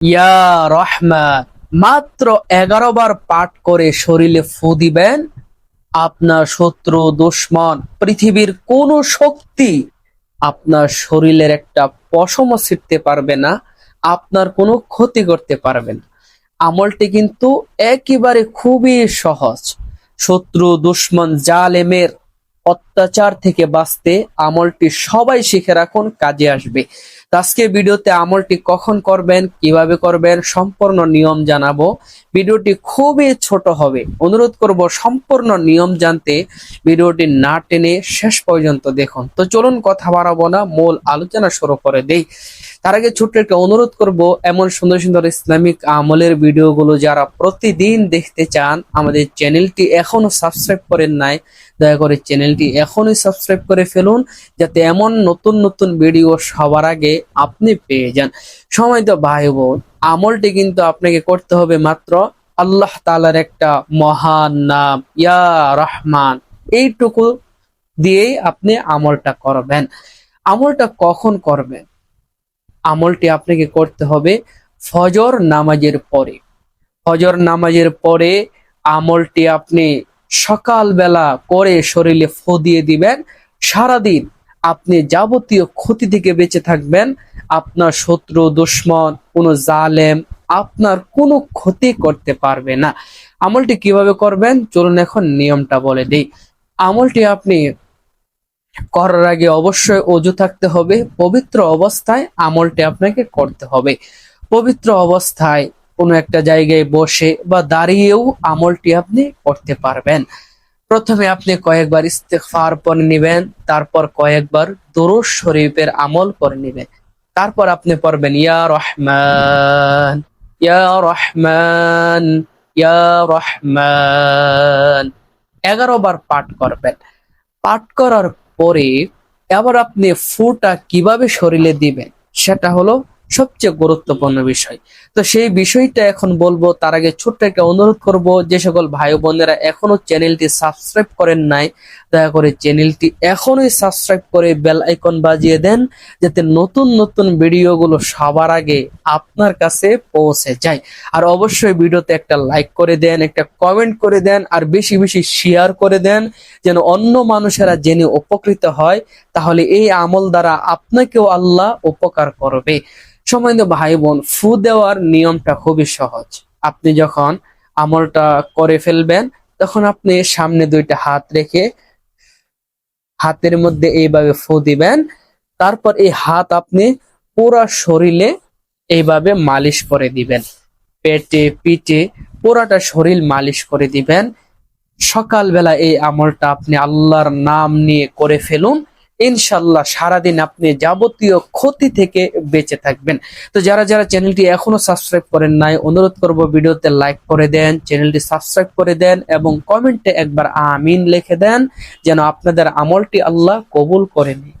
ইয়া রহমান মাত্র এগারো বার পাঠ করে শরীরে ফু দিবেন। আপনার শত্রু দুশ্মন, পৃথিবীর কোনো শক্তি আপনার শরীরের একটা পশমও ছিটতে পারবে না, আপনার কোনো ক্ষতি করতে পারবে না। আমলটি কিন্তু একেবারে খুবই সহজ। শত্রু, দুশ্মন, জালেমের অত্যাচার থেকে বাঁচতে আমলটি সবাই শিখে রাখুন, কাজে আসবে। তো আজকে ভিডিওতে আমলটি কখন করবেন, কীভাবে করবেন, সম্পূর্ণ নিয়ম জানাব। ভিডিওটি খুবই ছোট হবে। অনুরোধ করব সম্পূর্ণ নিয়ম জানতে ভিডিওটি না টেনে শেষ পর্যন্ত দেখুন। তো চলুন কথা বাড়াবো না, মূল আলোচনা শুরু করে দেই। তার আগে ছোট্ট একটা অনুরোধ করব, এমন সুন্দর সুন্দর ইসলামিক আমলের ভিডিওগুলো যারা প্রতিদিন দেখতে চান, আমাদের চ্যানেলটি এখনও সাবস্ক্রাইব করেন নাই, দয়া করে চ্যানেলটি এখনই সাবস্ক্রাইব করে ফেলুন, যাতে এমন নতুন নতুন ভিডিও সবার আগে আপনি পেয়ে যান। সময় তো ভাই বোন আমলটি কিন্তু আপনাকে করতে হবে মাত্র আল্লাহ তালার একটা মহান নাম, ইয়া রহমান। এইটুকু দিয়েই আপনি আমলটা করবেন। আমলটা কখন করবেন? আমলটি আপনাকে করতে হবে ফজর নামাজের পরে। ফজর নামাজের পরে আমলটি আপনি সকালবেলা করে শরীরে ফু দিয়ে দিবেন। সারাদিন আপনি যাবতীয় ক্ষতি থেকে বেঁচে থাকবেন। আপনার শত্রু, দুশ্মন, কোনো জালেম আপনার কোনো ক্ষতি করতে পারবে না। আমলটি কীভাবে করবেন? চলুন এখন নিয়মটা বলে দিই। আমলটি আপনি করার আগে অবশ্যই অজু থাকতে হবে। পবিত্র অবস্থায় আমলটি আপনাকে করতে হবে। পবিত্র অবস্থায় কোনো একটা জায়গায় বসে বা দাঁড়িয়েও আমলটি আপনি করতে পারবেন। প্রথমে আপনি কয়েকবার ইস্তেগফার পরে নেবেন, তারপর কয়েকবার দুরূদ শরীফের আমল করে নেবেন। তারপর আপনি পড়বেন, ইয়া রহমান ইয়া রহমান ইয়া রহমান। এগারো বার পাঠ করবেন। পাঠ করার পরে এবার আপনি ফুটা কীভাবে শরীরে দিবেন? সেটা হলো সবচেয়ে গুরুত্বপূর্ণ বিষয়। তো সেই বিষয়টা এখন বলব, তার আগে ছোট্ট একটা অনুরোধ করব, যে সকল ভাই বোনেরা এখনও চ্যানেলটি সাবস্ক্রাইব করেন নাই, দয়া করে চ্যানেলটি এখনই সাবস্ক্রাইব করে বেল আইকন বাজিয়ে দেন, যাতে নতুন নতুন ভিডিওগুলো সবার আগে আপনার কাছে পৌঁছে যায়। আর অবশ্যই ভিডিওতে একটা লাইক করে দেন, একটা কমেন্ট করে দেন, আর বেশি বেশি শেয়ার করে দেন, যেন অন্য মানুষেরা জেনে উপকৃত হয়, তাহলে এই আমল দ্বারা আপনাকেও আল্লাহ উপকার করবে। সময় ভাই বোন ফু দেওয়ার নিয়মটা খুবই সহজ। আপনি যখন আমলটা করে ফেলবেন, তখন আপনি সামনে দুইটা হাত রেখে হাতের মধ্যে এইভাবে ফু দিবেন। তারপর এই হাত আপনি পুরা শরীরে এইভাবে মালিশ করে দিবেন। পেটে, পিঠে পুরাটা শরীর মালিশ করে দিবেন। সকালবেলা এই আমলটা আপনি আল্লাহর নাম নিয়ে করে ফেলুন। ইনশাল্লাহ সারাদিন আপনি যাবতীয় ক্ষতি থেকে বেঁচে থাকবেন। তো যারা যারা চ্যানেলটি এখনও সাবস্ক্রাইব করেন নাই, অনুরোধ করব ভিডিওতে লাইক করে দেন, চ্যানেলটি সাবস্ক্রাইব করে দেন এবং কমেন্টে একবার আমিন লিখে দেন, যেন আপনাদের আমলটি আল্লাহ কবুল করে নেয়।